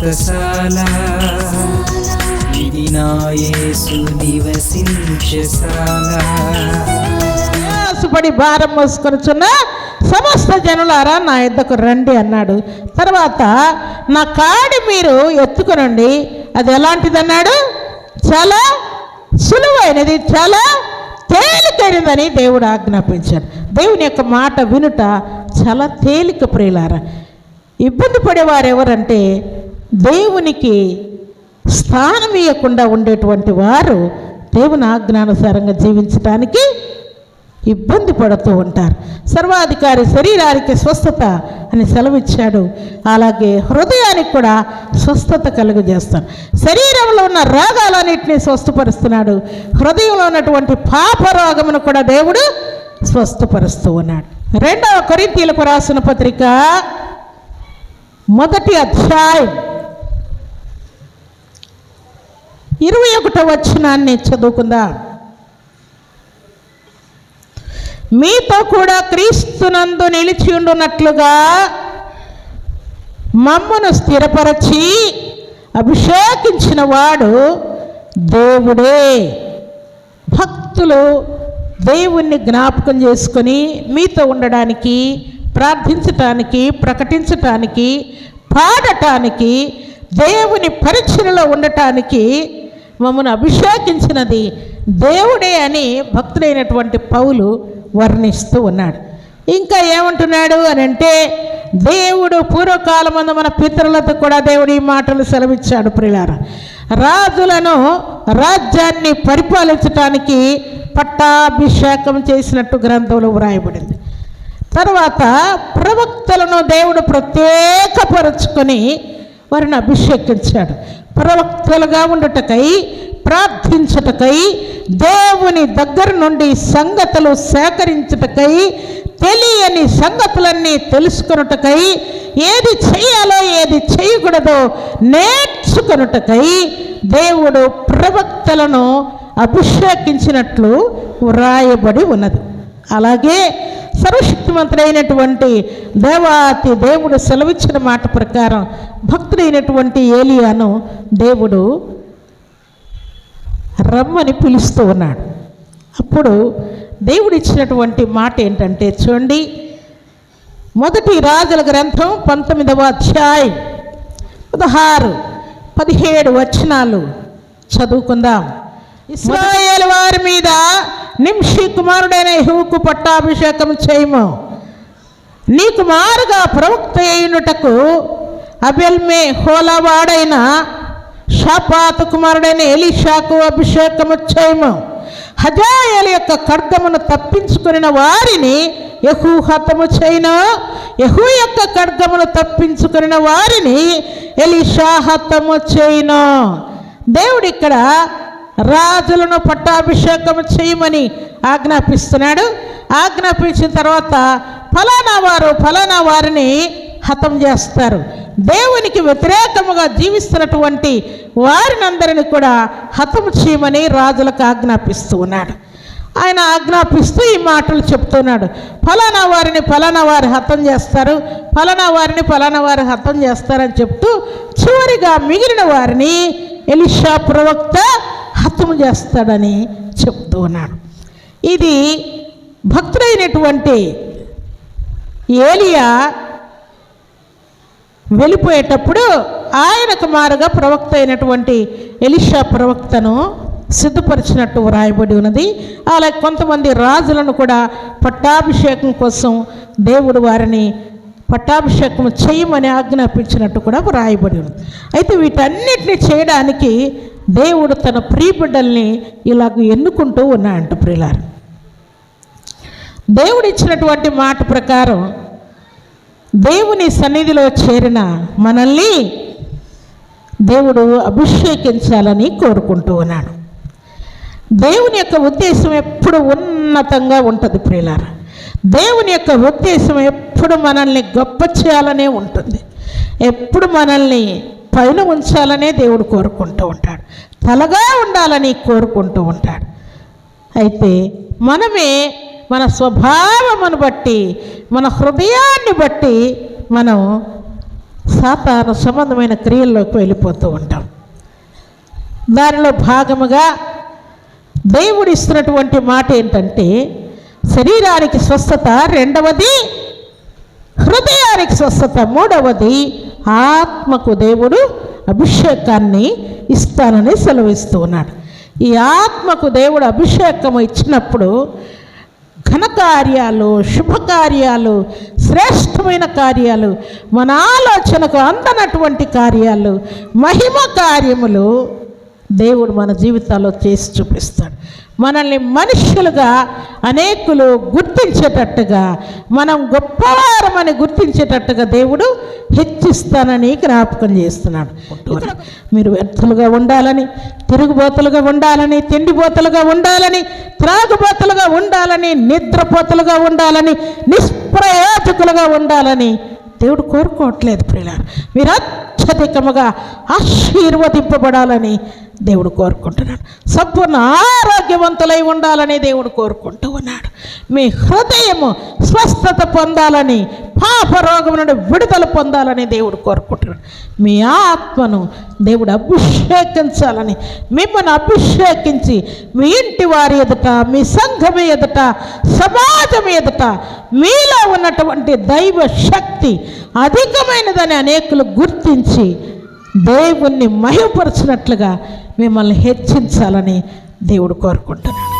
వ్రతశాల ఇది నా యేసు నివసించశాల ప్రయాసపడి భారం మోసుకొనిచున్న సమస్త జనులారా నా ఇద్దకు రండి అన్నాడు. తర్వాత నా కాడి మీరు ఎత్తుకునండి. అది ఎలాంటిది అన్నాడు చాలా సులువైనది చాలా తేలికైనదని దేవుడు ఆజ్ఞాపించాడు. దేవుని యొక్క మాట వినుట చాలా తేలిక ప్రియులారా. ఇబ్బంది పడేవారు ఎవరంటే దేవునికి స్థానం ఇవ్వకుండా ఉండేటువంటి వారు దేవుని ఆజ్ఞానుసారంగా జీవించడానికి ఇబ్బంది పడుతూ ఉంటారు. సర్వాధికారి శరీరానికి స్వస్థత అని సెలవిచ్చాడు. అలాగే హృదయానికి కూడా స్వస్థత కలుగజేస్తాడు. శరీరంలో ఉన్న రోగాలన్నింటినీ స్వస్థపరుస్తున్నాడు. హృదయంలో ఉన్నటువంటి పాప రోగమును కూడా దేవుడు స్వస్థపరుస్తూ ఉన్నాడు. రెండవ కొరింతీలకు రాసిన పత్రిక మొదటి అధ్యాయం ఇరవై ఒకటో వచ్చినాన్ని చదువుకుందాం. మీతో కూడా క్రీస్తునందు నిలిచి ఉండునట్లుగా మమ్మను స్థిరపరచి అభిషేకించిన వాడు దేవుడే. భక్తులు దేవుణ్ణి జ్ఞాపకం చేసుకొని మీతో ఉండడానికి ప్రార్థించటానికి ప్రకటించటానికి పాడటానికి దేవుని పరిచయలో ఉండటానికి మమ్మల్ని అభిషేకించినది దేవుడే అని భక్తుడైనటువంటి పౌలు వర్ణిస్తూ ఉన్నాడు. ఇంకా ఏమంటున్నాడు అని అంటే దేవుడు పూర్వకాలమందు మన పితరులతో కూడా దేవుడు ఈ మాటలు సెలవిచ్చాడు ప్రిలార రాజులను రాజ్యాన్ని పరిపాలించటానికి పట్టాభిషేకం చేసినట్టు గ్రంథంలో వ్రాయబడింది. తర్వాత ప్రవక్తలను దేవుడు ప్రత్యేకపరుచుకొని వారిని అభిషేకించాడు. ప్రవక్తలుగా ఉండటకై ప్రార్థించుటకై దేవుని దగ్గర నుండి సంగతులు సేకరించుటకై తెలియని సంగతులన్నీ తెలుసుకొనుటకై ఏది చేయాలో ఏది చేయకూడదో నేర్చుకొనుటకై దేవుడు ప్రవక్తలను అభిషేకించినట్లు వ్రాయబడి ఉన్నది. అలాగే సర్వశక్తివంతుడైనటువంటి దేవాతి దేవుడు సెలవిచ్చిన మాట ప్రకారం భక్తుడైనటువంటి ఏలియాను దేవుడు రమ్మని పిలుస్తూ ఉన్నాడు. అప్పుడు దేవుడు ఇచ్చినటువంటి మాట ఏంటంటే చూడండి మొదటి రాజుల గ్రంథం పంతొమ్మిదవ అధ్యాయం పదహారు పదిహేడు వచనాలు చదువుకుందాం. ఇస్రాయేల్ వారి మీద నింషి కుమారుడైన యహువుకు పట్టాభిషేకం చేయము. నీ కుమారుగా ప్రవక్త అయినటకు అబెల్మే హోలవాడైన షాపాత కుమారుడైన ఎలీషాకు అభిషేకము చేయము. హజాయల యొక్క ఖడ్గమును తప్పించుకుని వారిని యహూహతము చేయను. యహూ యొక్క ఖడ్గమును తప్పించుకుని వారిని ఎలీషా హతము చేయను. దేవుడు ఇక్కడ రాజులను పట్టాభిషేకం చేయమని ఆజ్ఞాపిస్తున్నాడు. ఆజ్ఞాపించిన తర్వాత ఫలానా వారు ఫలానా వారిని హతం చేస్తారు. దేవునికి వ్యతిరేకముగా జీవిస్తున్నటువంటి వారినందరిని కూడా హతం చేయమని రాజులకు ఆజ్ఞాపిస్తూ ఉన్నాడు. ఆయన ఆజ్ఞాపిస్తూ ఈ మాటలు చెప్తున్నాడు. ఫలానా వారిని ఫలానా వారు హతం చేస్తారు. ఫలానా వారిని ఫలానా వారు హతం చేస్తారని చెప్తూ చివరిగా మిగిలిన వారిని ఎలిషా ప్రవక్త హతం చేస్తాడని చెప్తూ ఉన్నాడు. ఇది భక్తుడైనటువంటి ఏలియా వెళ్ళిపోయేటప్పుడు ఆయనకు మారుగా ప్రవక్త అయినటువంటి ఎలిషా ప్రవక్తను సిద్ధపరిచినట్టు వ్రాయబడి ఉన్నది. అలా కొంతమంది రాజులను కూడా పట్టాభిషేకం కోసం దేవుడు వారిని పట్టాభిషేకం చేయమని ఆజ్ఞాపించినట్టు కూడా వ్రాయబడి ఉంది అయితే వీటన్నిటిని చేయడానికి దేవుడు తన ప్రియబిడ్డల్ని ఇలాగ ఎన్నుకుంటూ ఉన్నాడంట ప్రియులారు. దేవుడు ఇచ్చినటువంటి మాట ప్రకారం దేవుని సన్నిధిలో చేరిన మనల్ని దేవుడు అభిషేకించాలని కోరుకుంటూ ఉన్నాడు. దేవుని యొక్క ఉద్దేశం ఎప్పుడు ఉన్నతంగా ఉంటుంది ప్రియులార. దేవుని యొక్క ఉద్దేశం ఎప్పుడు మనల్ని గొప్ప చేయాలనే ఉంటుంది. ఎప్పుడు మనల్ని పైన ఉంచాలనే దేవుడు కోరుకుంటూ ఉంటాడు. తలగా ఉండాలని కోరుకుంటూ ఉంటాడు. అయితే మనమే మన స్వభావమును బట్టి మన హృదయాన్ని బట్టి మనం సాతాను సంబంధమైన క్రియల్లోకి వెళ్ళిపోతూ ఉంటాం. దానిలో భాగముగా దేవుడు ఇస్తున్నటువంటి మాట ఏంటంటే శరీరానికి స్వస్థత రెండవది హృదయానికి స్వస్థత మూడవది ఆత్మకు దేవుడు అభిషేకాన్ని ఇస్తానని సెలవిస్తూ ఉన్నాడు ఈ ఆత్మకు దేవుడు అభిషేకం ఇచ్చినప్పుడు ఘనకార్యాలు శుభకార్యాలు శ్రేష్టమైన కార్యాలు మన ఆలోచనకు అందనటువంటి కార్యాలు మహిమ కార్యములు దేవుడు మన జీవితాల్లో చేసి చూపిస్తాడు. మనల్ని మనుషులుగా అనేకులు గుర్తించేటట్టుగా మనం గొప్పవారమని గుర్తించేటట్టుగా దేవుడు హెచ్చిస్తానని జ్ఞాపకం చేస్తున్నాడు. మీరు వ్యర్థులుగా ఉండాలని తిరుగుబోతులుగా ఉండాలని తిండిబోతులుగా ఉండాలని త్రాగుబోతులుగా ఉండాలని నిద్రపోతులుగా ఉండాలని నిష్ప్రయోజకులుగా ఉండాలని దేవుడు కోరుకోవట్లేదు ప్రియులారు. మీరు అత్యధికముగా ఆశీర్వదింపబడాలని దేవుడు కోరుకుంటున్నాడు. సంపూర్ణ ఆరోగ్యవంతులై ఉండాలని దేవుడు కోరుకుంటూ ఉన్నాడు. మీ హృదయము స్వస్థత పొందాలని పాప రోగం నుండి విడుదల పొందాలని దేవుడు కోరుకుంటున్నాడు. మీ ఆత్మను దేవుడు అభిషేకించాలని మిమ్మల్ని అభిషేకించి మీ ఇంటి వారి ఎదుట మీ సంఘం ఎదుట సమాజం ఎదుట మీలో ఉన్నటువంటి దైవ శక్తి అధికమైనదని అనేకులు గుర్తించి దేవుణ్ణి మహిమపరచినట్లుగా మిమ్మల్ని హెచ్చించాలని దేవుడు కోరుకుంటున్నాడు.